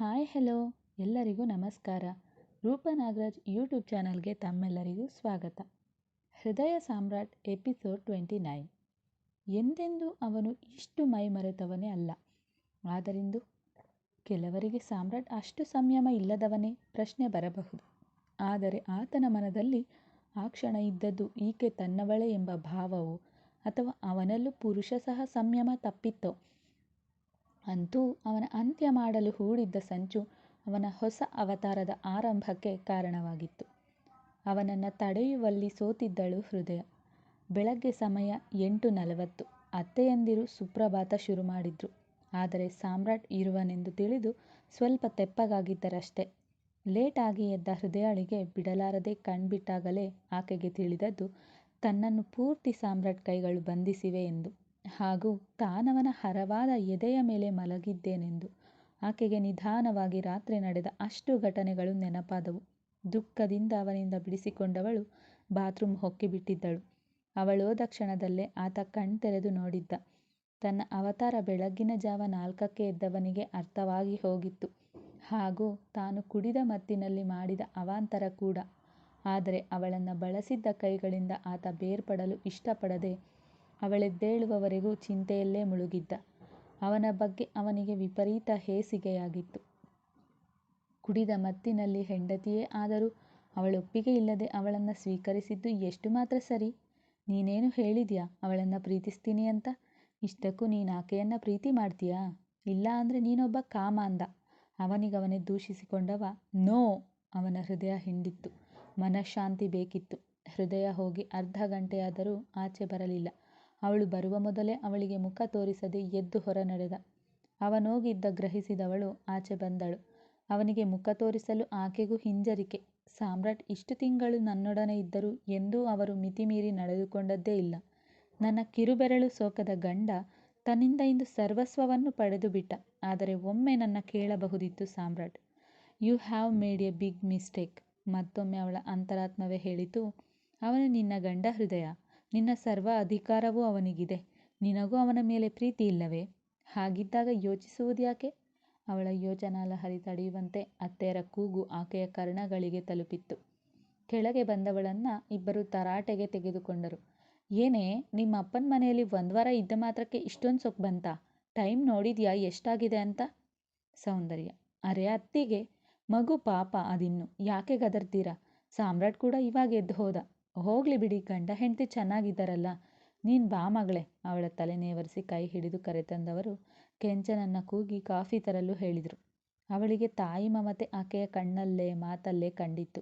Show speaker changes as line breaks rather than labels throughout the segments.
Hi hello, ಎಲ್ಲರಿಗೂ ನಮಸ್ಕಾರ. ರೂಪ ನಾಗರಾಜ್ ಯೂಟ್ಯೂಬ್ ಚಾನಲ್ಗೆ ತಮ್ಮೆಲ್ಲರಿಗೂ ಸ್ವಾಗತ. ಹೃದಯ ಸಾಮ್ರಾಟ್ ಎಪಿಸೋಡ್ ಟ್ವೆಂಟಿ ನೈನ್. ಎಂದೆಂದೂ ಅವನು ಇಷ್ಟು ಮೈಮರೆತವನೇ ಅಲ್ಲ. ಆದರಿಂದು ಕೆಲವರಿಗೆ ಸಾಮ್ರಾಟ್ ಅಷ್ಟು ಸಂಯಮ ಇಲ್ಲದವನೇ ಪ್ರಶ್ನೆ ಬರಬಹುದು. ಆದರೆ ಆತನ ಮನದಲ್ಲಿ ಆ ಕ್ಷಣ ಇದ್ದದ್ದು ಈಕೆ ತನ್ನವಳೆ ಎಂಬ ಭಾವವು ಅಥವಾ ಅವನಲ್ಲೂ ಪುರುಷ ಸಹ ಸಂಯಮ ತಪ್ಪಿತ್ತೋ? ಅಂತೂ ಅವನ ಅಂತ್ಯ ಮಾಡಲು ಹೂಡಿದ್ದ ಸಂಚು ಅವನ ಹೊಸ ಅವತಾರದ ಆರಂಭಕ್ಕೆ ಕಾರಣವಾಗಿತ್ತು. ಅವನನ್ನು ತಡೆಯುವಲ್ಲಿ ಸೋತಿದ್ದಳು ಹೃದಯ. ಬೆಳಗ್ಗೆ ಸಮಯ ಎಂಟು ನಲವತ್ತು ಅತ್ತೆಯಂದಿರು ಸುಪ್ರಭಾತ ಶುರು ಮಾಡಿದ್ರು. ಆದರೆ ಸಾಮ್ರಾಟ್ ಇರುವನೆಂದು ತಿಳಿದು ಸ್ವಲ್ಪ ತೆಪ್ಪಗಾಗಿದ್ದರಷ್ಟೆ. ಲೇಟಾಗಿ ಎದ್ದ ಹೃದಯಳಿಗೆ ಬಿಡಲಾರದೆ ಕಣ್ಬಿಟ್ಟಾಗಲೇ ಆಕೆಗೆ ತಿಳಿದದ್ದು, ತನ್ನನ್ನು ಪೂರ್ತಿ ಸಾಮ್ರಾಟ್ ಕೈಗಳು ಬಂಧಿಸಿವೆ ಎಂದು. ಹಾಗೂ ತಾನವನ ಹರವಾದ ಎದೆಯ ಮೇಲೆ ಮಲಗಿದ್ದೇನೆಂದು. ಆಕೆಗೆ ನಿಧಾನವಾಗಿ ರಾತ್ರಿ ನಡೆದ ಅಷ್ಟು ಘಟನೆಗಳು ನೆನಪಾದವು. ದುಃಖದಿಂದ ಅವನಿಂದ ಬಿಡಿಸಿಕೊಂಡವಳು ಬಾತ್ರೂಮ್ ಹೊಕ್ಕಿಬಿಟ್ಟಿದ್ದಳು. ಅವಳೋದ ಕ್ಷಣದಲ್ಲೇ ಆತ ಕಣ್ತೆರೆದು ನೋಡಿದ್ದ. ತನ್ನ ಅವತಾರ ಬೆಳಗ್ಗಿನ ಜಾವ ನಾಲ್ಕಕ್ಕೆ ಎದ್ದವನಿಗೆ ಅರ್ಥವಾಗಿ ಹೋಗಿತ್ತು. ಹಾಗೂ ತಾನು ಕುಡಿದ ಮತ್ತಿನಲ್ಲಿ ಮಾಡಿದ ಅವಾಂತರ ಕೂಡ. ಆದರೆ ಅವಳನ್ನು ಬಳಸಿದ್ದ ಕೈಗಳಿಂದ ಆತ ಬೇರ್ಪಡಲು ಇಷ್ಟಪಡದೆ ಅವಳೆದ್ದೇಳುವವರೆಗೂ ಚಿಂತೆಯಲ್ಲೇ ಮುಳುಗಿದ್ದ. ಅವನ ಬಗ್ಗೆ ಅವನಿಗೆ ವಿಪರೀತ ಹೇಸಿಗೆಯಾಗಿತ್ತು. ಕುಡಿದ ಮತ್ತಿನಲ್ಲಿ ಹೆಂಡತಿಯೇ ಆದರೂ ಅವಳೊಪ್ಪಿಗೆ ಇಲ್ಲದೆ ಅವಳನ್ನು ಸ್ವೀಕರಿಸಿದ್ದು ಎಷ್ಟು ಮಾತ್ರ ಸರಿ. ನೀನೇನು ಹೇಳಿದ್ಯಾ ಅವಳನ್ನು ಪ್ರೀತಿಸ್ತೀನಿ ಅಂತ? ಇಷ್ಟಕ್ಕೂ ನೀನು ಆಕೆಯನ್ನು ಪ್ರೀತಿ ಮಾಡ್ತೀಯಾ? ಇಲ್ಲ ಅಂದರೆ ನೀನೊಬ್ಬ ಕಾಮಾಂದ ಅವನಿಗವನೇ ದೂಷಿಸಿಕೊಂಡವ? ನೋ! ಅವನ ಹೃದಯ ಹಿಂಡಿತ್ತು. ಮನಃಶಾಂತಿ ಬೇಕಿತ್ತು. ಹೃದಯ ಹೋಗಿ ಅರ್ಧ ಗಂಟೆಯಾದರೂ ಆಚೆ ಬರಲಿಲ್ಲ. ಅವಳು ಬರುವ ಮೊದಲೇ ಅವಳಿಗೆ ಮುಖ ತೋರಿಸದೆ ಎದ್ದು ಹೊರ ನಡೆದ ಅವನೋಗಿದ್ದ ಗ್ರಹಿಸಿದವಳು ಆಚೆ ಬಂದಳು. ಅವನಿಗೆ ಮುಖ ತೋರಿಸಲು ಆಕೆಗೂ ಹಿಂಜರಿಕೆ. ಸಾಮ್ರಾಟ್, ಇಷ್ಟು ತಿಂಗಳು ನನ್ನೊಡನೆ ಇದ್ದರೂ ಎಂದೂ ಅವರು ಮಿತಿಮೀರಿ ನಡೆದುಕೊಂಡದ್ದೇ ಇಲ್ಲ. ನನ್ನ ಕಿರುಬೆರಳು ಸೋಕದ ಗಂಡ ತನ್ನಿಂದ ಇಂದು ಸರ್ವಸ್ವವನ್ನು ಪಡೆದು ಬಿಟ್ಟ. ಆದರೆ ಒಮ್ಮೆ ನನ್ನ ಕೇಳಬಹುದಿತ್ತು Samrat. You have made a big mistake ಮತ್ತೊಮ್ಮೆ ಅವಳ ಅಂತರಾತ್ಮವೇ ಹೇಳಿತು, ಅವನು ನಿನ್ನ ಗಂಡ ಹೃದಯ. ನಿನ್ನ ಸರ್ವ ಅಧಿಕಾರವೂ ಅವನಿಗಿದೆ. ನಿನಗೂ ಅವನ ಮೇಲೆ ಪ್ರೀತಿ ಇಲ್ಲವೇ? ಹಾಗಿದ್ದಾಗ ಯೋಚಿಸುವುದ್ಯಾಕೆ ಅವಳ ಯೋಚನಾಲಹರಿ ತಡೆಯುವಂತೆ ಅತ್ತೆಯರ ಕೂಗು ಆಕೆಯ ಕರ್ಣಗಳಿಗೆ ತಲುಪಿತ್ತು. ಕೆಳಗೆ ಬಂದವಳನ್ನು ಇಬ್ಬರು ತರಾಟೆಗೆ ತೆಗೆದುಕೊಂಡರು. ಏನೇ, ನಿಮ್ಮ ಅಪ್ಪನ ಮನೆಯಲ್ಲಿ ಒಂದು ವಾರ ಇದ್ದ ಮಾತ್ರಕ್ಕೆ ಇಷ್ಟೊಂದು ಸೊಕ್ ಬಂತಾ? ಟೈಮ್ ನೋಡಿದ್ಯಾ ಎಷ್ಟಾಗಿದೆ ಅಂತ? ಸೌಂದರ್ಯ. ಅರೆ ಅತ್ತಿಗೆ, ಮಗು ಪಾಪ ಅದಿನ್ನು. ಯಾಕೆ ಗದರ್ತೀರಾ? ಸಾಮ್ರಾಟ್ ಕೂಡ ಇವಾಗ ಎದ್ದು ಹೋದ. ಹೋಗಲಿ ಬಿಡಿ ಗಂಡ ಹೆಂಡತಿ ಚೆನ್ನಾಗಿದ್ದಾರಲ್ಲ. ನೀನು ಬಾ ಮಗಳೇ, ಅವಳ ತಲೆ ನೇವರಿಸಿ ಕೈ ಹಿಡಿದು ಕರೆತಂದವರು ಕೆಂಚನನ್ನು ಕೂಗಿ ಕಾಫಿ ತರಲು ಹೇಳಿದರು. ಅವಳಿಗೆ ತಾಯಿ ಮಮತೆ ಆಕೆಯ ಕಣ್ಣಲ್ಲೇ ಮಾತಲ್ಲೇ ಕಂಡಿತ್ತು.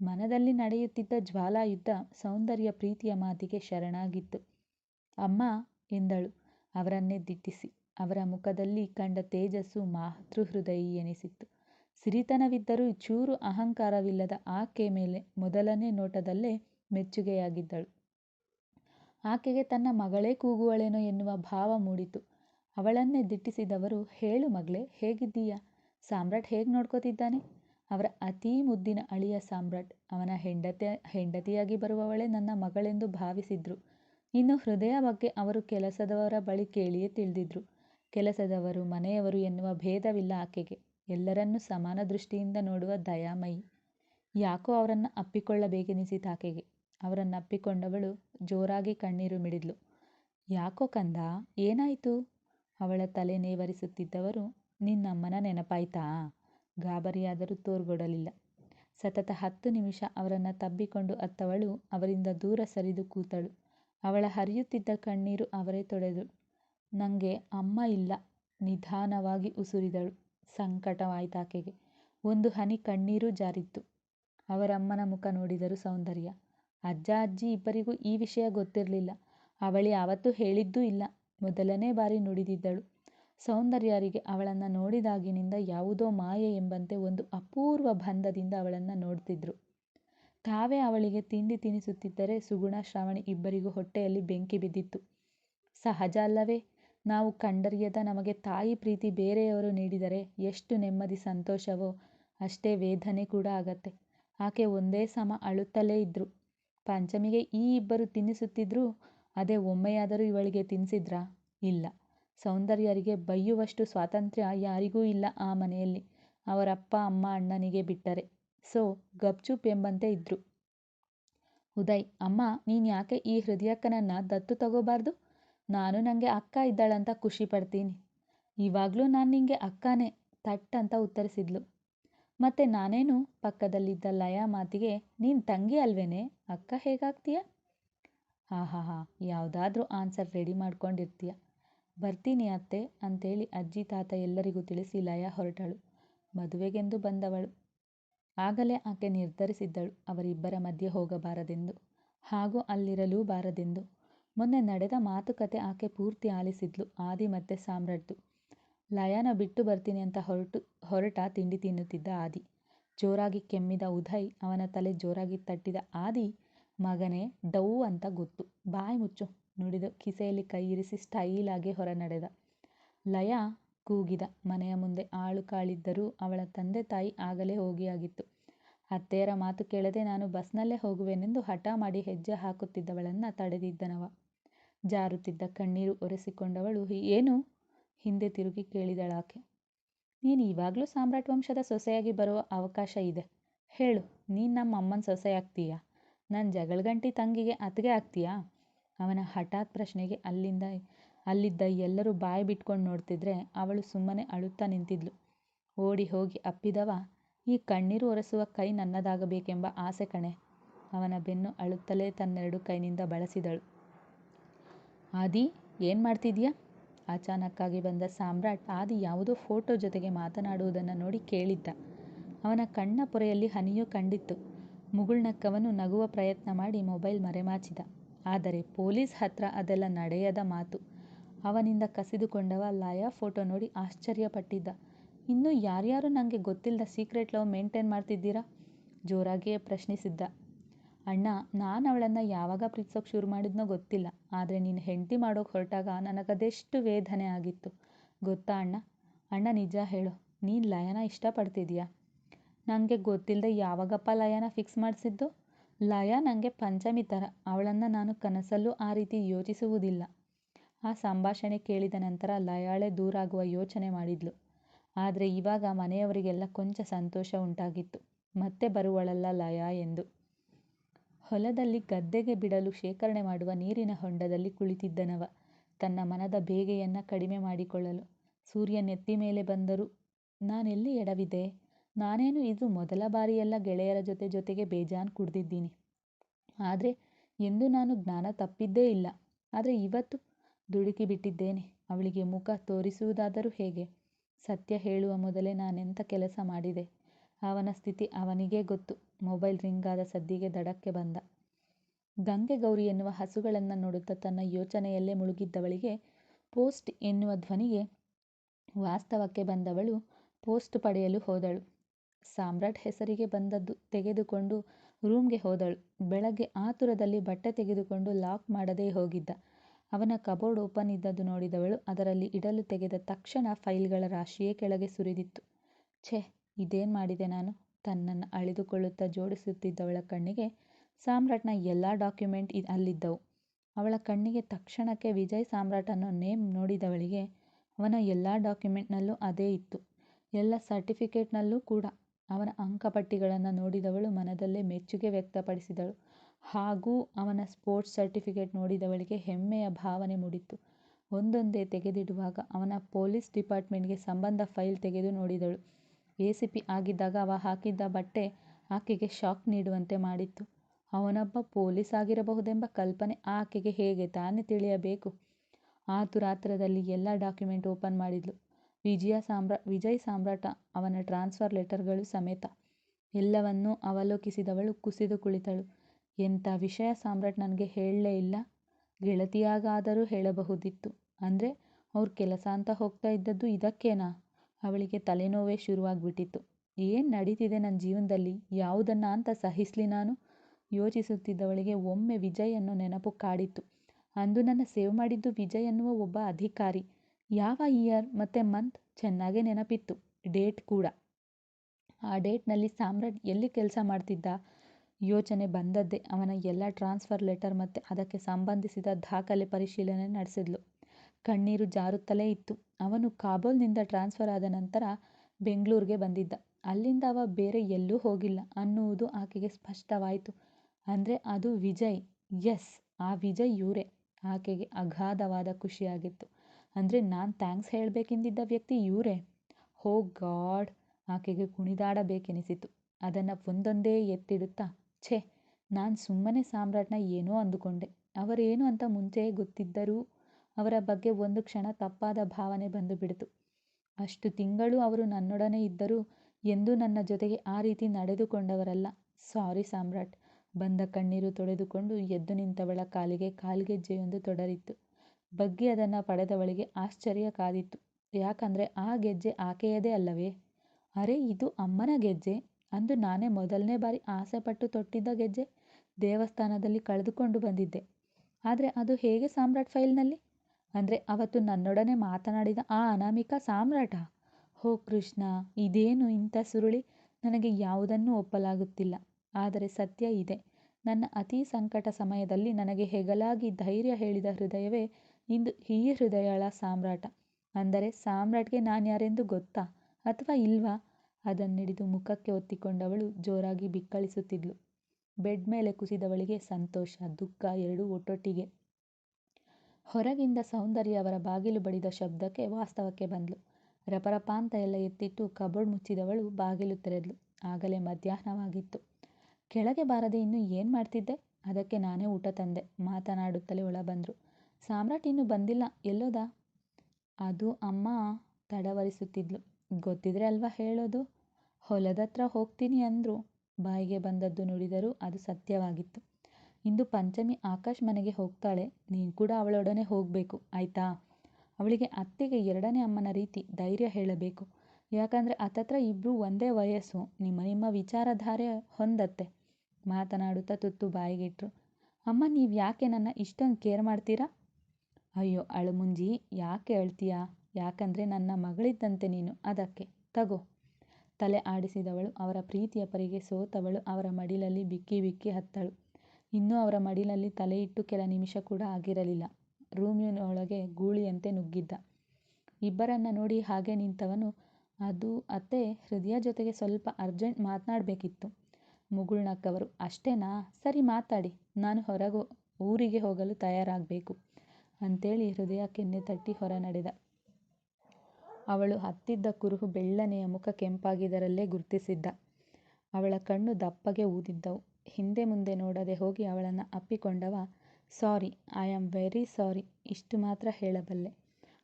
ಮನದಲ್ಲಿ ನಡೆಯುತ್ತಿದ್ದ ಜ್ವಾಲಾಯುದ್ಧ ಸೌಂದರ್ಯ ಪ್ರೀತಿಯ ಮಾತಿಗೆ ಶರಣಾಗಿತ್ತು. ಅಮ್ಮ, ಎಂದಳು, ಅವರನ್ನೇ ದಿಟ್ಟಿಸಿ. ಅವರ ಮುಖದಲ್ಲಿ ಕಂಡ ತೇಜಸ್ಸು ಮಾತೃಹೃದಯಿ ಎನಿಸಿತ್ತು. ಸಿರಿತನವಿದ್ದರೂ ಚೂರು ಅಹಂಕಾರವಿಲ್ಲದ ಆಕೆ ಮೇಲೆ ಮೊದಲನೇ ನೋಟದಲ್ಲೇ ಮೆಚ್ಚುಗೆಯಾಗಿದ್ದಳು. ಆಕೆಗೆ ತನ್ನ ಮಗಳೇ ಕೂಗುವಳೇನೋ ಎನ್ನುವ ಭಾವ ಮೂಡಿತು. ಅವಳನ್ನೇ ದಿಟ್ಟಿಸಿದವರು, ಹೇಳು ಮಗಳೇ, ಹೇಗಿದ್ದೀಯಾ? ಸಾಮ್ರಾಟ್ ಹೇಗೆ ನೋಡ್ಕೋತಿದ್ದಾನೆ? ಅವರ ಅತೀ ಮುದ್ದಿನ ಅಳಿಯ ಸಾಮ್ರಾಟ್, ಅವನ ಹೆಂಡತಿ, ಹೆಂಡತಿಯಾಗಿ ಬರುವವಳೇ ನನ್ನ ಮಗಳೆಂದು ಭಾವಿಸಿದ್ರು. ಇನ್ನು ಹೃದಯ ಬಗ್ಗೆ ಅವರು ಕೆಲಸದವರ ಬಳಿ ಕೇಳಿಯೇ ತಿಳಿದಿದ್ರು. ಕೆಲಸದವರು, ಮನೆಯವರು ಎನ್ನುವ ಭೇದವಿಲ್ಲ ಆಕೆಗೆ. ಎಲ್ಲರನ್ನೂ ಸಮಾನ ದೃಷ್ಟಿಯಿಂದ ನೋಡುವ ದಯಾಮಯಿ. ಯಾಕೋ ಅವರನ್ನು ಅಪ್ಪಿಕೊಳ್ಳಬೇಕೆನಿಸಿತು ಆಕೆಗೆ ಅವರನ್ನು ಅಪ್ಪಿಕೊಂಡವಳು ಜೋರಾಗಿ ಕಣ್ಣೀರು ಮಿಡಿದ್ಲು. ಯಾಕೋ ಕಂದ, ಏನಾಯಿತು? ಅವಳ ತಲೆ ನೇವರಿಸುತ್ತಿದ್ದವರು ನಿನ್ನಮ್ಮನ ನೆನಪಾಯ್ತಾ? ಗಾಬರಿಯಾದರೂ ತೋರ್ಗೊಡಲಿಲ್ಲ. ಸತತ ಹತ್ತು ನಿಮಿಷ ಅವರನ್ನು ತಬ್ಬಿಕೊಂಡು ಅತ್ತವಳು ಅವರಿಂದ ದೂರ ಸರಿದು ಕೂತಳು. ಅವಳ ಹರಿಯುತ್ತಿದ್ದ ಕಣ್ಣೀರು ಅವರೇ ತೊಡೆದು ನನಗೆ ಅಮ್ಮ ಇಲ್ಲ, ನಿಧಾನವಾಗಿ ಉಸುರಿದಳು ಸಂಕಟವಾಯ್ತಾಕೆಗೆ. ಒಂದು ಹನಿ ಕಣ್ಣೀರು ಜಾರಿತ್ತು. ಅವರಮ್ಮನ ಮುಖ ನೋಡಿದರು ಸೌಂದರ್ಯ. ಅಜ್ಜ, ಅಜ್ಜಿ ಇಬ್ಬರಿಗೂ ಈ ವಿಷಯ ಗೊತ್ತಿರಲಿಲ್ಲ. ಅವಳು ಯಾವತ್ತೂ ಹೇಳಿದ್ದೂ ಇಲ್ಲ. ಮೊದಲನೇ ಬಾರಿ ನುಡಿದಿದ್ದಳು. ಸೌಂದರ್ಯರಿಗೆ ಅವಳನ್ನು ನೋಡಿದಾಗಿನಿಂದ ಯಾವುದೋ ಮಾಯೆ ಎಂಬಂತೆ ಒಂದು ಅಪೂರ್ವ ಬಂಧದಿಂದ ಅವಳನ್ನು ನೋಡ್ತಿದ್ರು. ತಾವೇ ಅವಳಿಗೆ ತಿಂಡಿ ತಿನಿಸುತ್ತಿದ್ದರೆ ಸುಗುಣ, ಶ್ರಾವಣಿ ಇಬ್ಬರಿಗೂ ಹೊಟ್ಟೆಯಲ್ಲಿ ಬೆಂಕಿ ಬಿದ್ದಿತ್ತು. ಸಹಜ ಅಲ್ಲವೇ? ನಾವು ಕಂಡರಿಯದ ನಮಗೆ ತಾಯಿ ಪ್ರೀತಿ ಬೇರೆಯವರು ನೀಡಿದರೆ ಎಷ್ಟು ನೆಮ್ಮದಿ, ಸಂತೋಷವೋ? ಅಷ್ಟೇ ವೇದನೆ ಕೂಡ ಆಗತ್ತೆ. ಆಕೆ ಒಂದೇ ಸಮ ಅಳುತ್ತಲೇ ಇದ್ದರು ಪಂಚಮಿಗೆ ಈ ಇಬ್ಬರು ತಿನ್ನಿಸುತ್ತಿದ್ರು ಅದೇ ಒಮ್ಮೆಯಾದರೂ ಇವಳಿಗೆ ತಿನ್ನಿಸಿದ್ರಾ? ಇಲ್ಲ. ಸೌಂದರ್ಯರಿಗೆ ಬೈಯುವಷ್ಟು ಸ್ವಾತಂತ್ರ್ಯ ಯಾರಿಗೂ ಇಲ್ಲ ಆ ಮನೆಯಲ್ಲಿ. ಅವರಪ್ಪ ಅಮ್ಮ, ಅಣ್ಣನಿಗೆ ಬಿಟ್ಟರೆ. ಸೊ, ಗಪ್ಚುಪ್ ಎಂಬಂತೆ ಇದ್ರು. ಉದಯ್, ಅಮ್ಮ, ನೀನು ಯಾಕೆ ಈ ಹೃದಯಕ್ಕನನ್ನು ದತ್ತು ತಗೋಬಾರ್ದು? ನಾನು ನನಗೆ ಅಕ್ಕ ಇದ್ದಾಳಂತ ಖುಷಿ ಪಡ್ತೀನಿ. ಇವಾಗಲೂ ನಾನು ನಿಂಗೆ ಅಕ್ಕನೇ ಥಟ್ ಅಂತ ಉತ್ತರಿಸಿದ್ಲು. ಮತ್ತೆ ನಾನೇನು ಪಕ್ಕದಲ್ಲಿದ್ದ ಲಯ ಮಾತಿಗೆ, ನೀನು ತಂಗಿ ಅಲ್ವೇನೆ? ಅಕ್ಕ ಹೇಗಾಗ್ತೀಯ? ಹಾ ಹಾ ಹಾ ಯಾವುದಾದ್ರೂ ಆನ್ಸರ್ ರೆಡಿ ಮಾಡ್ಕೊಂಡಿರ್ತೀಯ. ಬರ್ತೀನಿ ಅತ್ತೆ, ಅಂತೇಳಿ ಅಜ್ಜಿ ತಾತ ಎಲ್ಲರಿಗೂ ತಿಳಿಸಿ ಲಯ ಹೊರಟಳು. ಮದುವೆಗೆಂದು ಬಂದವಳು. ಆಗಲೇ ಆಕೆ ನಿರ್ಧರಿಸಿದ್ದಳು, ಅವರಿಬ್ಬರ ಮಧ್ಯೆ ಹೋಗಬಾರದೆಂದು, ಹಾಗೂ ಅಲ್ಲಿರಲೂ ಬಾರದೆಂದು ಮೊನ್ನೆ ನಡೆದ ಮಾತುಕತೆ ಆಕೆ ಪೂರ್ತಿ ಆಲಿಸಿದ್ಲು, ಆದಿ ಮತ್ತೆ ಸಾಮ್ರಾಟ್ದು. ಲಯನ ಬಿಟ್ಟು ಬರ್ತೀನಿ ಅಂತ ಹೊರಟು, ಹೊರಟ ತಿಂಡಿ ತಿನ್ನುತ್ತಿದ್ದ ಆದಿ. ಜೋರಾಗಿ ಕೆಮ್ಮಿದ ಉದಯ್ ಅವನ ತಲೆ ಜೋರಾಗಿ ತಟ್ಟಿದ ಆದಿ ಮಗನೇ ಡೌ ಅಂತ ಗೊತ್ತು. ಬಾಯಿ ಮುಚ್ಚು, ನುಡಿದು ಕಿಸೆಯಲ್ಲಿ ಕೈ ಇರಿಸಿ ಸ್ಟೈಲಾಗಿ ಹೊರನಡೆದ. ಹೊರ ನಡೆದ ಲಯ ಕೂಗಿದ. ಮನೆಯ ಮುಂದೆ ಆಳು ಕಾಳಿದ್ದರೂ ಅವಳ ತಂದೆ ತಾಯಿ ಆಗಲೇ ಹೋಗಿಯಾಗಿತ್ತು. ಅತ್ತೆಯರ ಮಾತು ಕೇಳದೆ ನಾನು ಬಸ್ನಲ್ಲೇ ಹೋಗುವೆನೆಂದು ಹಠ ಮಾಡಿ ಹೆಜ್ಜೆ ಹಾಕುತ್ತಿದ್ದವಳನ್ನು ತಡೆದಿದ್ದನವ. ಜಾರುತ್ತಿದ್ದ ಕಣ್ಣೀರು ಒರೆಸಿಕೊಂಡವಳು, ಏನು? ಹಿಂದೆ ತಿರುಗಿ ಕೇಳಿದಳಾಕೆ ನೀನು ಇವಾಗಲೂ ಸಾಮ್ರಾಟ್ ವಂಶದ ಸೊಸೆಯಾಗಿ ಬರುವ ಅವಕಾಶ ಇದೆ. ಹೇಳು, ನೀನು ನಮ್ಮ ಅಮ್ಮನ ಸೊಸೆ ಆಗ್ತೀಯಾ? ನನ್ನ ಜಗಳಗಂಟಿ ತಂಗಿಗೆ ಅತ್ತಿಗೆ ಆಗ್ತೀಯಾ? ಅವನ ಹಠಾತ್ ಪ್ರಶ್ನೆಗೆ ಅಲ್ಲಿಂದ, ಅಲ್ಲಿದ್ದ ಎಲ್ಲರೂ ಬಾಯಿ ಬಿಟ್ಕೊಂಡು ನೋಡ್ತಿದ್ರೆ ಅವಳು ಸುಮ್ಮನೆ ಅಳುತ್ತಾ ನಿಂತಿದ್ಲು. ಓಡಿ ಹೋಗಿ, ಅಪ್ಪಿದವ, ಈ ಕಣ್ಣೀರು ಒರೆಸುವ ಕೈ ನನ್ನದಾಗಬೇಕೆಂಬ ಆಸೆ ಕಣೆ. ಅವನ ಬೆನ್ನು ಅಳುತ್ತಲೇ ತನ್ನೆರಡು ಕೈನಿಂದ ಬಳಸಿದಳು. ಆದಿ, ಏನು ಮಾಡ್ತಿದ್ಯಾ? ಅಚಾನಕ್ಕಾಗಿ ಬಂದ ಸಾಮ್ರಾಟ್ ಆದಿ ಯಾವುದೋ ಫೋಟೋ ಜೊತೆಗೆ ಮಾತನಾಡುವುದನ್ನು ನೋಡಿ ಕೇಳಿದ್ದ. ಅವನ ಕಣ್ಣ ಪೊರೆಯಲ್ಲಿ ಹನಿಯು ಕಂಡಿತ್ತು. ಮುಗುಳ್ನಕ್ಕವನು ನಗುವ ಪ್ರಯತ್ನ ಮಾಡಿ ಮೊಬೈಲ್ ಮರೆಮಾಚಿದ. ಆದರೆ ಪೊಲೀಸ್ ಹತ್ರ ಅದೆಲ್ಲ ನಡೆಯದ ಮಾತು. ಅವನಿಂದ ಕಸಿದುಕೊಂಡವ ಲಯ ಫೋಟೋ ನೋಡಿ ಆಶ್ಚರ್ಯಪಟ್ಟಿದ್ದ. ಇನ್ನೂ ಯಾರ್ಯಾರು ನನಗೆ ಗೊತ್ತಿಲ್ಲದ ಸೀಕ್ರೆಟ್ ಲವ್ ಮೇಂಟೈನ್ ಮಾಡ್ತಿದ್ದೀರಾ? ಜೋರಾಗಿಯೇ ಪ್ರಶ್ನಿಸಿದ್ದ. ಅಣ್ಣ, ನಾನು ಅವಳನ್ನು ಯಾವಾಗ ಪ್ರೀತಿಸೋಕೆ ಶುರು ಮಾಡಿದ್ನೋ ಗೊತ್ತಿಲ್ಲ. ಆದರೆ ನೀನು ಹೆಂಡತಿ ಮಾಡೋಕೆ ಹೊರಟಾಗ ನನಗದೆಷ್ಟು ವೇದನೆ ಆಗಿತ್ತು. ಗೊತ್ತಾ ಅಣ್ಣ? ಅಣ್ಣ, ನಿಜ ಹೇಳು. ನೀನು ಲಯನ ಇಷ್ಟಪಡ್ತಿದ್ಯಾ? ನನಗೆ ಗೊತ್ತಿಲ್ಲದೆ ಯಾವಾಗಪ್ಪ ಲಯನ ಫಿಕ್ಸ್ ಮಾಡಿಸಿದ್ದು? ಲಯ ನನಗೆ ಪಂಚಮಿ ಥರ. ಅವಳನ್ನು ನಾನು ಕನಸಲ್ಲೂ ಆ ರೀತಿ ಯೋಚಿಸುವುದಿಲ್ಲ. ಆ ಸಂಭಾಷಣೆ ಕೇಳಿದ ನಂತರ ಲಯಾಳೆ ದೂರಾಗುವ ಯೋಚನೆ ಮಾಡಿದ್ಲು. ಆದರೆ ಇವಾಗ ಮನೆಯವರಿಗೆಲ್ಲ ಕೊಂಚ ಸಂತೋಷ ಉಂಟಾಗಿತ್ತು. ಮತ್ತೆ ಬರುವಳಲ್ಲ ಲಯ ಎಂದು. ಹೊಲದಲ್ಲಿ ಗದ್ದೆಗೆ ಬಿಡಲು ಶೇಖರಣೆ ಮಾಡುವ ನೀರಿನ ಹೊಂಡದಲ್ಲಿ ಕುಳಿತಿದ್ದನವ. ತನ್ನ ಮನದ ಬೇಗೆಯನ್ನ ಕಡಿಮೆ ಮಾಡಿಕೊಳ್ಳಲು. ಸೂರ್ಯ ನೆತ್ತಿ ಮೇಲೆ ಬಂದರೂ. ನಾನೆಲ್ಲಿ ಎಡವಿದೆ? ನಾನೇನು ಇದು ಮೊದಲ ಬಾರಿಯೆಲ್ಲ ಗೆಳೆಯರ ಜೊತೆ ಜೊತೆಗೆ ಬೇಜಾನ್ ಕುಡ್ದಿದ್ದೀನಿ. ಆದರೆ ಎಂದು ನಾನು ಜ್ಞಾನ ತಪ್ಪಿದ್ದೇ ಇಲ್ಲ. ಆದರೆ ಇವತ್ತು ದುಡುಕಿ ಬಿಟ್ಟಿದ್ದೇನೆ. ಅವಳಿಗೆ ಮುಖ ತೋರಿಸುವುದಾದರೂ ಹೇಗೆ? ಸತ್ಯ ಹೇಳುವ ಮೊದಲೇ ನಾನೆಂಥ ಕೆಲಸ ಮಾಡಿದೆ? ಅವನ ಸ್ಥಿತಿ ಅವನಿಗೇ ಗೊತ್ತು. ಮೊಬೈಲ್ ರಿಂಗಾದ ಸದ್ದಿಗೆ ದಡಕ್ಕೆ ಬಂದ. ಗಂಗೆ ಗೌರಿ ಎನ್ನುವ ಹಸುಗಳನ್ನು ನೋಡುತ್ತಾ ತನ್ನ ಯೋಚನೆಯಲ್ಲೇ ಮುಳುಗಿದ್ದವಳಿಗೆ, ಪೋಸ್ಟ್ ಎನ್ನುವ ಧ್ವನಿಗೆ ವಾಸ್ತವಕ್ಕೆ ಬಂದವಳು ಪೋಸ್ಟ್ ಪಡೆಯಲು ಹೋದಳು. ಸಾಮ್ರಾಟ್ ಹೆಸರಿಗೆ ಬಂದದ್ದು ತೆಗೆದುಕೊಂಡು ರೂಮ್ಗೆ ಹೋದಳು. ಬೆಳಗ್ಗೆ ಆತುರದಲ್ಲಿ ಬಟ್ಟೆ ತೆಗೆದುಕೊಂಡು ಲಾಕ್ ಮಾಡದೇ ಹೋಗಿದ್ದ. ಅವನ ಕಬೋರ್ಡ್ ಓಪನ್ ಇದ್ದದ್ದು ನೋಡಿದವಳು, ಅದರಲ್ಲಿ ಇಡಲು ತೆಗೆದ ತಕ್ಷಣ ಫೈಲ್ಗಳ ರಾಶಿಯೇ ಕೆಳಗೆ ಸುರಿದಿತ್ತು. ಛೇ ಇದೇನು ಮಾಡಿದೆ ನಾನು? ತನ್ನನ್ನು ಅಳಿದುಕೊಳ್ಳುತ್ತಾ ಜೋಡಿಸುತ್ತಿದ್ದವಳ ಕಣ್ಣಿಗೆ ಸಾಮ್ರಾಟ್ನ ಎಲ್ಲ ಡಾಕ್ಯುಮೆಂಟ್ ಅಲ್ಲಿದ್ದವು. ಅವಳ ಕಣ್ಣಿಗೆ ತಕ್ಷಣಕ್ಕೆ ವಿಜಯ್ ಸಾಮ್ರಾಟ್ ನೇಮ್ ನೋಡಿದವಳಿಗೆ ಅವನ ಎಲ್ಲ ಡಾಕ್ಯುಮೆಂಟ್ನಲ್ಲೂ ಅದೇ ಇತ್ತು. ಎಲ್ಲ ಸರ್ಟಿಫಿಕೇಟ್ನಲ್ಲೂ ಕೂಡ ಅವನ ಅಂಕಪಟ್ಟಿಗಳನ್ನು ನೋಡಿದವಳು ಮನದಲ್ಲೇ ಮೆಚ್ಚುಗೆ ವ್ಯಕ್ತಪಡಿಸಿದಳು. ಹಾಗೂ ಅವನ ಸ್ಪೋರ್ಟ್ಸ್ ಸರ್ಟಿಫಿಕೇಟ್ ನೋಡಿದವಳಿಗೆ ಹೆಮ್ಮೆಯ ಭಾವನೆ ಮೂಡಿತ್ತು. ಒಂದೊಂದೇ ತೆಗೆದಿಡುವಾಗ ಅವನ ಪೊಲೀಸ್ ಡಿಪಾರ್ಟ್ಮೆಂಟ್ಗೆ ಸಂಬಂಧ ಫೈಲ್ ತೆಗೆದು ನೋಡಿದಳು. ಎ ಸಿ ಪಿ ಆಗಿದ್ದಾಗ ಅವ ಹಾಕಿದ್ದ ಬಟ್ಟೆ ಆಕೆಗೆ ಶಾಕ್ ನೀಡುವಂತೆ ಮಾಡಿತ್ತು. ಅವನೊಬ್ಬ ಪೊಲೀಸ್ ಆಗಿರಬಹುದೆಂಬ ಕಲ್ಪನೆ ಆಕೆಗೆ ಹೇಗೆ ತಾನೇ ತಿಳಿಯಬೇಕು? ಆತುರಾತುರದಲ್ಲಿ ಎಲ್ಲ ಡಾಕ್ಯುಮೆಂಟ್ ಓಪನ್ ಸಾಮ್ರಾ, ವಿಜಯ್ ಸಾಮ್ರಾಟ, ಅವನ ಟ್ರಾನ್ಸ್ಫರ್ ಲೆಟರ್ಗಳು ಸಮೇತ ಎಲ್ಲವನ್ನೂ ಅವಲೋಕಿಸಿದವಳು ಕುಸಿದು ಕುಳಿತಳು. ಎಂಥ ವಿಷಯ ಸಾಮ್ರಾಟ್ ನನಗೆ ಹೇಳಲೇ ಇಲ್ಲ. ಗೆಳತಿಯಾಗಾದರೂ ಹೇಳಬಹುದಿತ್ತು. ಅಂದರೆ ಅವ್ರ ಕೆಲಸ ಅಂತ ಹೋಗ್ತಾ ಇದ್ದದ್ದು ಇದಕ್ಕೇನಾ? ಅವಳಿಗೆ ತಲೆನೋವೇ ಶುರುವಾಗ್ಬಿಟ್ಟಿತ್ತು. ಏನು ನಡೀತಿದೆ ನನ್ನ ಜೀವನದಲ್ಲಿ? ಯಾವುದನ್ನ ಅಂತ ಸಹಿಸ್ಲಿ ನಾನು? ಯೋಚಿಸುತ್ತಿದ್ದವಳಿಗೆ ಒಮ್ಮೆ ವಿಜಯ್ ಅನ್ನೋ ನೆನಪು ಕಾಡಿತ್ತು. ಅಂದು ನನ್ನ ಸೇವ್ ಮಾಡಿದ್ದು ವಿಜಯ್ ಅನ್ನುವ ಒಬ್ಬ ಅಧಿಕಾರಿ. ಯಾವ ಇಯರ್ ಮತ್ತು ಮಂತ್ ಚೆನ್ನಾಗೇ ನೆನಪಿತ್ತು. ಡೇಟ್ ಕೂಡ. ಆ ಡೇಟ್ನಲ್ಲಿ ಸಾಮ್ರಾಟ್ ಎಲ್ಲಿ ಕೆಲಸ ಮಾಡ್ತಿದ್ದ? ಯೋಚನೆ ಬಂದದ್ದೇ ಅವನ ಎಲ್ಲ ಟ್ರಾನ್ಸ್ಫರ್ ಲೆಟರ್ ಮತ್ತು ಅದಕ್ಕೆ ಸಂಬಂಧಿಸಿದ ದಾಖಲೆ ಪರಿಶೀಲನೆ ನಡೆಸಿದ್ಲು. ಕಣ್ಣೀರು ಜಾರುತ್ತಲೇ ಇತ್ತು. ಅವನು ಕಾಬೂಲ್ನಿಂದ ಟ್ರಾನ್ಸ್ಫರ್ ಆದ ನಂತರ ಬೆಂಗಳೂರಿಗೆ ಬಂದಿದ್ದ. ಅಲ್ಲಿಂದ ಅವ ಬೇರೆ ಎಲ್ಲೂ ಹೋಗಿಲ್ಲ ಅನ್ನುವುದು ಆಕೆಗೆ ಸ್ಪಷ್ಟವಾಯಿತು. ಅಂದರೆ ಅದು ವಿಜಯ್. ಎಸ್ ಆ ವಿಜಯ್ ಇವರೇ. ಆಕೆಗೆ ಅಗಾಧವಾದ ಖುಷಿಯಾಗಿತ್ತು. ಅಂದರೆ ನಾನು ಥ್ಯಾಂಕ್ಸ್ ಹೇಳಬೇಕೆಂದಿದ್ದ ವ್ಯಕ್ತಿ ಇವರೇ? ಹೋ ಗಾಡ್, ಆಕೆಗೆ ಕುಣಿದಾಡಬೇಕೆನಿಸಿತು. ಅದನ್ನು ಒಂದೊಂದೇ ಎತ್ತಿಡುತ್ತಾ, ಛೇ, ನಾನು ಸುಮ್ಮನೆ ಸಾಮ್ರಾಟ್ನ ಏನೋ ಅಂದುಕೊಂಡೆ. ಅವರೇನು ಅಂತ ಮುಂಚೆಯೇ ಗೊತ್ತಿದ್ದರೂ ಅವರ ಬಗ್ಗೆ ಒಂದು ಕ್ಷಣ ತಪ್ಪಾದ ಭಾವನೆ ಬಂದು ಬಿಡಿತು ಅಷ್ಟು ತಿಂಗಳು ಅವರು ನನ್ನೊಡನೆ ಇದ್ದರು ಎಂದು ನನ್ನ ಜೊತೆಗೆ ಆ ರೀತಿ ನಡೆದುಕೊಂಡವರಲ್ಲ. ಸಾರಿ ಸಾಮ್ರಾಟ್. ಬಂದ ಕಣ್ಣೀರು ತೊಳೆದುಕೊಂಡು ಎದ್ದು ನಿಂತವಳ ಕಾಲಿಗೆ ಕಾಲ್ಗೆಜ್ಜೆಯೊಂದು ತೊಡರಿತ್ತು. ಬಗ್ಗಿ ಅದನ್ನು ಪಡೆದವಳಿಗೆ ಆಶ್ಚರ್ಯ ಕಾದಿತ್ತು. ಯಾಕಂದರೆ ಆ ಗೆಜ್ಜೆ ಆಕೆಯದೇ ಅಲ್ಲವೇ? ಅರೆ, ಇದು ಅಮ್ಮನ ಗೆಜ್ಜೆ? ಅಂದು ನಾನೇ ಮೊದಲನೇ ಬಾರಿ ಆಸೆಪಟ್ಟು ತೊಟ್ಟಿದ್ದ ಗೆಜ್ಜೆ? ದೇವಸ್ಥಾನದಲ್ಲಿ ಕಳೆದುಕೊಂಡು ಬಂದಿದ್ದೆ. ಆದರೆ ಅದು ಹೇಗೆ ಸಾಮ್ರಾಟ್ ಫೈಲ್ನಲ್ಲಿ? ಅಂದರೆ ಅವತ್ತು ನನ್ನೊಡನೆ ಮಾತನಾಡಿದ ಆ ಅನಾಮಿಕ ಸಾಮ್ರಾಟ. ಹೋ ಕೃಷ್ಣ, ಇದೇನು ಇಂಥ ಸುರುಳಿ? ನನಗೆ ಯಾವುದನ್ನೂ ಒಪ್ಪಲಾಗುತ್ತಿಲ್ಲ. ಆದರೆ ಸತ್ಯ ಇದೆ. ನನ್ನ ಅತಿ ಸಂಕಟ ಸಮಯದಲ್ಲಿ ನನಗೆ ಹೆಗಲಾಗಿ ಧೈರ್ಯ ಹೇಳಿದ ಹೃದಯವೇ ಇಂದು ಈ ಹೃದಯಳ ಸಾಮ್ರಾಟ. ಅಂದರೆ ಸಾಮ್ರಾಟ್ಗೆ ನಾನ್ಯಾರೆಂದು ಗೊತ್ತಾ? ಅಥವಾ ಇಲ್ವಾ? ಅದನ್ನಿಡಿದು ಮುಖಕ್ಕೆ ಒತ್ತಿಕೊಂಡವಳು ಜೋರಾಗಿ ಬಿಕ್ಕಳಿಸುತ್ತಿದ್ಲು. ಬೆಡ್ ಮೇಲೆ ಕುಸಿದವಳಿಗೆ ಸಂತೋಷ, ದುಃಖ ಎರಡೂ ಒಟ್ಟೊಟ್ಟಿಗೆ. ಹೊರಗಿಂದ ಸೌಂದರ್ಯ ಅವರ ಬಾಗಿಲು ಬಡಿದ ಶಬ್ದಕ್ಕೆ ವಾಸ್ತವಕ್ಕೆ ಬಂದ್ಲು. ರಪರಪ ಅಂತ ಎಲ್ಲ ಎತ್ತಿಟ್ಟು ಕಬೋರ್ಡ್ ಮುಚ್ಚಿದವಳು ಬಾಗಿಲು ತೆರೆದ್ಲು. ಆಗಲೇ ಮಧ್ಯಾಹ್ನವಾಗಿತ್ತು. ಕೆಳಗೆ ಬಾರದೆ ಇನ್ನು ಏನು ಮಾಡ್ತಿದ್ದೆ? ಅದಕ್ಕೆ ನಾನೇ ಊಟ ತಂದೆ, ಮಾತನಾಡುತ್ತಲೇ ಒಳ ಬಂದರು ಸಾಮ್ರಾಟ್ ಇನ್ನೂ ಬಂದಿಲ್ಲ, ಎಲ್ಲೋದ? ಅದು ಅಮ್ಮ ತಡವರಿಸುತ್ತಿದ್ಲು. ಗೊತ್ತಿದ್ರೆ ಅಲ್ವಾ ಹೇಳೋದು? ಹೊಲದತ್ರ ಹೋಗ್ತೀನಿ ಅಂದರು. ಬಾಯಿಗೆ ಬಂದದ್ದು ನುಡಿದರೂ ಅದು ಸತ್ಯವಾಗಿತ್ತು. ಇಂದು ಪಂಚಮಿ ಆಕಾಶ್ ಮನೆಗೆ ಹೋಗ್ತಾಳೆ. ನೀನು ಕೂಡ ಅವಳೊಡನೆ ಹೋಗಬೇಕು, ಆಯಿತಾ? ಅವಳಿಗೆ ಅತ್ತೆಗೆ ಎರಡನೇ ಅಮ್ಮನ ರೀತಿ ಧೈರ್ಯ ಹೇಳಬೇಕು. ಯಾಕಂದರೆ ಅತತ್ರ ಇಬ್ಬರು ಒಂದೇ ವಯಸ್ಸು. ನಿಮ್ಮ ನಿಮ್ಮ ವಿಚಾರಧಾರೆ ಹೊಂದತ್ತೆ. ಮಾತನಾಡುತ್ತಾ ತುತ್ತು ಬಾಯಿಗಿಟ್ರು. ಅಮ್ಮ, ನೀವು ಯಾಕೆ ನನ್ನ ಇಷ್ಟೊಂದು ಕೇರ್ ಮಾಡ್ತೀರಾ? ಅಯ್ಯೋ ಅಳಮುಂಜಿ ಯಾಕೆ ಅಳ್ತೀಯಾ? ಯಾಕಂದರೆ ನನ್ನ ಮಗಳಿದ್ದಂತೆ ನೀನು. ಅದಕ್ಕೆ, ತಗೋ. ತಲೆ ಆಡಿಸಿದವಳು ಅವರ ಪ್ರೀತಿಯ ಪರಿಗೆ ಸೋತವಳು ಅವರ ಮಡಿಲಲ್ಲಿ ಬಿಕ್ಕಿ ಬಿಕ್ಕಿ ಹತ್ತಳು. ಇನ್ನೂ ಅವರ ಮಡಿಲಲ್ಲಿ ತಲೆ ಇಟ್ಟು ಕೆಲ ನಿಮಿಷ ಕೂಡ ಆಗಿರಲಿಲ್ಲ. ರೂಮಿನೊಳಗೆ ಗೂಳಿಯಂತೆ ನುಗ್ಗಿದ್ದ. ಇಬ್ಬರನ್ನ ನೋಡಿ ಹಾಗೆ ನಿಂತವನು, ಅದು ಅತ್ತೆ, ಹೃದಯ ಜೊತೆಗೆ ಸ್ವಲ್ಪ ಅರ್ಜೆಂಟ್ ಮಾತನಾಡಬೇಕಿತ್ತು. ಮುಗುಳ್ನಕ್ಕವರು ಅಷ್ಟೇನಾ? ಸರಿ ಮಾತಾಡಿ. ನಾನು ಹೊರಗೆ, ಊರಿಗೆ ಹೋಗಲು ತಯಾರಾಗಬೇಕು. ಅಂತೇಳಿ ಹೃದಯ ಕೆನ್ನೆ ತಟ್ಟಿ ಹೊರ ನಡೆದ ಅವಳು ಹತ್ತಿದ್ದ ಕುರುಹು ಬೆಳ್ಳನೆಯ ಮುಖ ಕೆಂಪಾಗಿದರಲ್ಲೇ ಗುರುತಿಸಿದ್ದ. ಅವಳ ಕಣ್ಣು ದಪ್ಪಗೆ ಊದಿದ್ದವು. ಹಿಂದೆ ಮುಂದೆ ನೋಡದೆ ಹೋಗಿ ಅವಳನ್ನು ಅಪ್ಪಿಕೊಂಡವ, sorry, I am very sorry, ಇಷ್ಟು ಮಾತ್ರ ಹೇಳಬಲ್ಲೆ.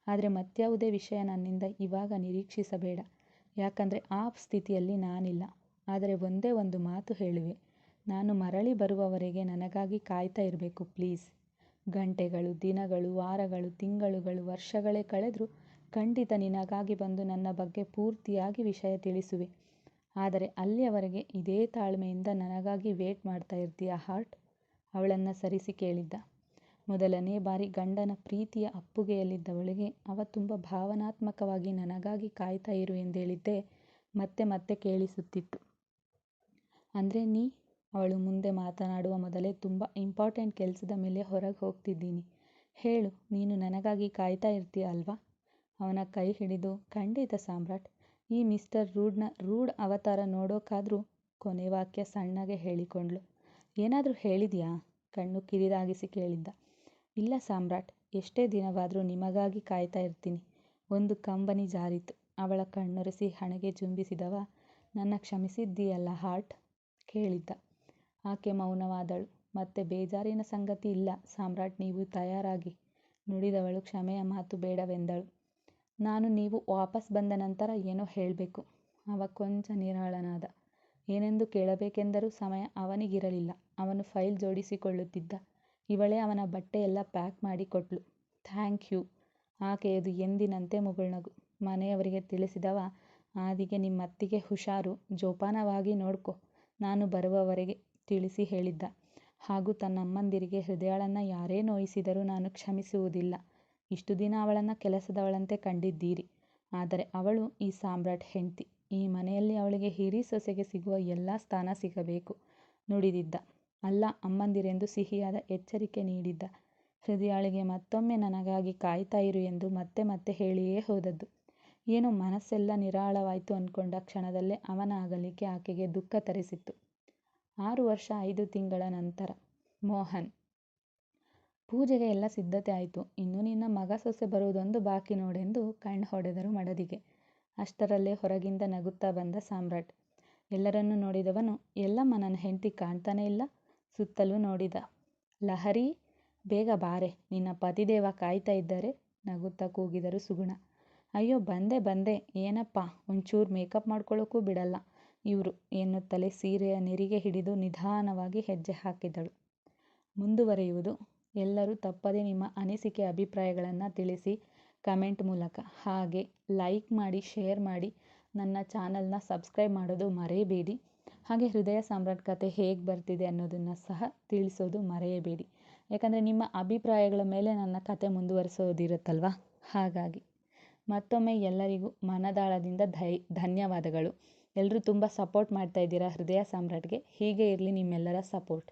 ಆದರೆ ಮತ್ಯಾವುದೇ ವಿಷಯ ನನ್ನಿಂದ ಇವಾಗ ನಿರೀಕ್ಷಿಸಬೇಡ. ಯಾಕಂದರೆ ಆ ಸ್ಥಿತಿಯಲ್ಲಿ ನಾನಿಲ್ಲ. ಆದರೆ ಒಂದೇ ಒಂದು ಮಾತು ಹೇಳುವೆ. ನಾನು ಮರಳಿ ಬರುವವರೆಗೆ ನನಗಾಗಿ ಕಾಯ್ತಾ ಇರಬೇಕು, ಪ್ಲೀಸ್. ಗಂಟೆಗಳು, ದಿನಗಳು, ವಾರಗಳು, ತಿಂಗಳುಗಳು, ವರ್ಷಗಳೇ ಕಳೆದರೂ ಖಂಡಿತ ನಿನಗಾಗಿ ಬಂದು ನನ್ನ ಬಗ್ಗೆ ಪೂರ್ತಿಯಾಗಿ ವಿಷಯ ತಿಳಿಸುವೆ. ಆದರೆ ಅಲ್ಲಿಯವರೆಗೆ ಇದೇ ತಾಳ್ಮೆಯಿಂದ ನನಗಾಗಿ ವೇಟ್ ಮಾಡ್ತಾ ಇರ್ತೀಯ, ಹಾರ್ಟ್? ಅವಳನ್ನು ಸರಿಸಿ ಕೇಳಿದ್ದ. ಮೊದಲನೇ ಬಾರಿ ಗಂಡನ ಪ್ರೀತಿಯ ಅಪ್ಪುಗೆಯಲ್ಲಿದ್ದವಳಿಗೆ ಅವ ತುಂಬ ಭಾವನಾತ್ಮಕವಾಗಿ ನನಗಾಗಿ ಕಾಯ್ತಾ ಇರು ಎಂದೇಳಿದ್ದೆ ಮತ್ತೆ ಮತ್ತೆ ಕೇಳಿಸುತ್ತಿತ್ತು. ಅಂದರೆ ನೀ? ಅವಳು ಮುಂದೆ ಮಾತನಾಡುವ ಮೊದಲೇ ತುಂಬ ಇಂಪಾರ್ಟೆಂಟ್ ಕೆಲಸದ ಮೇಲೆ ಹೊರಗೆ ಹೋಗ್ತಿದ್ದೀನಿ. ಹೇಳು, ನೀನು ನನಗಾಗಿ ಕಾಯ್ತಾ ಇರ್ತೀಯ ಅಲ್ವಾ? ಅವನ ಕೈ ಹಿಡಿದು, ಖಂಡಿತ ಸಾಮ್ರಾಟ್ ಈ ಮಿಸ್ಟರ್ ರೂಡ್ನ, ರೂಡ್ ಅವತಾರ ನೋಡೋಕ್ಕಾದ್ರೂ ಕೊನೆ ವಾಕ್ಯ ಸಣ್ಣಗೆ ಹೇಳಿಕೊಂಡ್ಳು. ಏನಾದರೂ ಹೇಳಿದ್ಯಾ? ಕಣ್ಣು ಕಿರಿದಾಗಿಸಿ ಕೇಳಿದ್ದ. ಇಲ್ಲ ಸಾಮ್ರಾಟ್, ಎಷ್ಟೇ ದಿನವಾದರೂ ನಿಮಗಾಗಿ ಕಾಯ್ತಾ ಇರ್ತೀನಿ. ಒಂದು ಕಂಬನಿ ಜಾರಿತು ಅವಳ ಕಣ್ಣೊರೆಸಿ ಹಣೆಗೆ ಚುಂಬಿಸಿದವ ನನ್ನ ಕ್ಷಮಿಸಿದ್ದೀಯಲ್ಲ ಹಾರ್ಟ್? ಕೇಳಿದ್ದ. ಆಕೆ ಮೌನವಾದಳು. ಮತ್ತೆ ಬೇಜಾರಿನ ಸಂಗತಿ ಇಲ್ಲ ಸಾಮ್ರಾಟ್, ನೀವು ತಯಾರಾಗಿ ನುಡಿದವಳು ಕ್ಷಮೆಯ ಮಾತು ಬೇಡವೆಂದಳು. ನಾನು ನೀವು ವಾಪಸ್ ಬಂದ ನಂತರ ಏನೋ ಹೇಳಬೇಕು. ಅವ ಕೊಂಚ ನಿರಾಳನಾದ. ಏನೆಂದು ಕೇಳಬೇಕೆಂದರೂ ಸಮಯ ಅವನಿಗಿರಲಿಲ್ಲ. ಅವನು ಫೈಲ್ ಜೋಡಿಸಿಕೊಳ್ಳುತ್ತಿದ್ದ. ಇವಳೇ ಅವನ ಬಟ್ಟೆಯೆಲ್ಲ ಪ್ಯಾಕ್ ಮಾಡಿ ಕೊಟ್ಲು. Thank you. ಆಕೆಯದು ಎಂದಿನಂತೆ ಮುಗುಳ್ನಗು ಮನೆಯವರಿಗೆ ತಿಳಿಸಿದವ, ಆದಿಗೆ ನಿಮ್ಮತ್ತಿಗೆ ಹುಷಾರು. ಜೋಪಾನವಾಗಿ ನೋಡ್ಕೊ. ನಾನು ಬರುವವರೆಗೆ ತಿಳಿಸಿ ಹೇಳಿದ್ದ. ಹಾಗೂ ತನ್ನಮ್ಮಂದಿರಿಗೆ ಹೃದಯಳನ್ನು ಯಾರೇ ನೋಯಿಸಿದರೂ ನಾನು ಕ್ಷಮಿಸುವುದಿಲ್ಲ. ಇಷ್ಟು ದಿನ ಅವಳನ್ನು ಕೆಲಸದವಳಂತೆ ಕಂಡಿದ್ದೀರಿ. ಆದರೆ ಅವಳು ಈ ಸಾಮ್ರಾಟ್ ಹೆಂಡ್ತಿ. ಈ ಮನೆಯಲ್ಲಿ ಅವಳಿಗೆ ಹಿರಿ ಸೊಸೆಗೆ ಸಿಗುವ ಎಲ್ಲ ಸ್ಥಾನ ಸಿಗಬೇಕು. ನುಡಿದಿದ್ದ. ಅಲ್ಲ, ಅಮ್ಮಂದಿರೆಂದು ಸಿಹಿಯಾದ ಎಚ್ಚರಿಕೆ ನೀಡಿದ್ದ. ಹೃದಯಾಳಿಗೆ ಮತ್ತೊಮ್ಮೆ ನನಗಾಗಿ ಕಾಯ್ತಾ ಇರು ಎಂದು ಮತ್ತೆ ಮತ್ತೆ ಹೇಳಿಯೇ ಹೋದದ್ದು. ಏನು ಮನಸ್ಸೆಲ್ಲ ನಿರಾಳವಾಯಿತು ಅಂದ್ಕೊಂಡ ಕ್ಷಣದಲ್ಲೇ ಅವನ ಅಗಲಿಕೆ ಆಕೆಗೆ ದುಃಖ ತರಿಸಿತ್ತು. ಆರು ವರ್ಷ ಐದು ತಿಂಗಳ ನಂತರ ಮೋಹನ್ ಪೂಜೆಗೆ ಎಲ್ಲ ಸಿದ್ಧತೆ ಆಯಿತು. ಇನ್ನು ನಿನ್ನ ಮಗ ಸೊಸೆ ಬರುವುದೊಂದು ಬಾಕಿ ನೋಡೆಂದು ಕಣ್ಣು ಹೊಡೆದರು ಮಡದಿಗೆ. ಅಷ್ಟರಲ್ಲೇ ಹೊರಗಿಂದ ನಗುತ್ತಾ ಬಂದ ಸಾಮ್ರಾಟ್. ಎಲ್ಲರನ್ನೂ ನೋಡಿದವನು, ಎಲ್ಲಮ್ಮ ನನ್ನ ಹೆಂಡತಿ ಕಾಣ್ತಾನೇ ಇಲ್ಲ? ಸುತ್ತಲೂ ನೋಡಿದ. ಲಹರಿ, ಬೇಗ ಬಾರೆ, ನಿನ್ನ ಪತಿದೇವ ಕಾಯ್ತಾ ಇದ್ದಾರೆ? ನಗುತ್ತಾ ಕೂಗಿದರು ಸುಗುಣ. ಅಯ್ಯೋ, ಬಂದೆ ಬಂದೆ, ಏನಪ್ಪ, ಒಂಚೂರು ಮೇಕಪ್ ಮಾಡ್ಕೊಳ್ಳೋಕ್ಕೂ ಬಿಡಲ್ಲ. ಇವರು ಎನ್ನುತ್ತಲೇ ಸೀರೆಯ ನೆರಿಗೆ ಹಿಡಿದು ನಿಧಾನವಾಗಿ ಹೆಜ್ಜೆ ಹಾಕಿದಳು. ಮುಂದುವರೆಯುವುದು ಎಲ್ಲರೂ ತಪ್ಪದೆ ನಿಮ್ಮ ಅನಿಸಿಕೆ ಅಭಿಪ್ರಾಯಗಳನ್ನು ತಿಳಿಸಿ ಕಮೆಂಟ್ ಮೂಲಕ. ಹಾಗೆ ಲೈಕ್ ಮಾಡಿ, ಶೇರ್ ಮಾಡಿ ನನ್ನ ಚಾನಲ್ನ ಸಬ್ಸ್ಕ್ರೈಬ್ ಮಾಡೋದು ಮರೆಯಬೇಡಿ. ಹಾಗೆ ಹೃದಯ ಸಾಮ್ರಾಟ್ ಕತೆ ಹೇಗೆ ಬರ್ತಿದೆ ಅನ್ನೋದನ್ನು ಸಹ ತಿಳಿಸೋದು ಮರೆಯಬೇಡಿ. ಯಾಕಂದರೆ ನಿಮ್ಮ ಅಭಿಪ್ರಾಯಗಳ ಮೇಲೆ ನನ್ನ ಕತೆ ಮುಂದುವರಿಸೋದಿರುತ್ತಲ್ವ? ಹಾಗಾಗಿ ಮತ್ತೊಮ್ಮೆ ಎಲ್ಲರಿಗೂ ಮನದಾಳದಿಂದ ಧೈ, ಧನ್ಯವಾದಗಳು. ಎಲ್ಲರೂ ತುಂಬ ಸಪೋರ್ಟ್ ಮಾಡ್ತಾ ಇದ್ದೀರಾ ಹೃದಯ ಸಾಮ್ರಾಟ್ಗೆ ಹೀಗೆ ಇರಲಿ ನಿಮ್ಮೆಲ್ಲರ ಸಪೋರ್ಟ್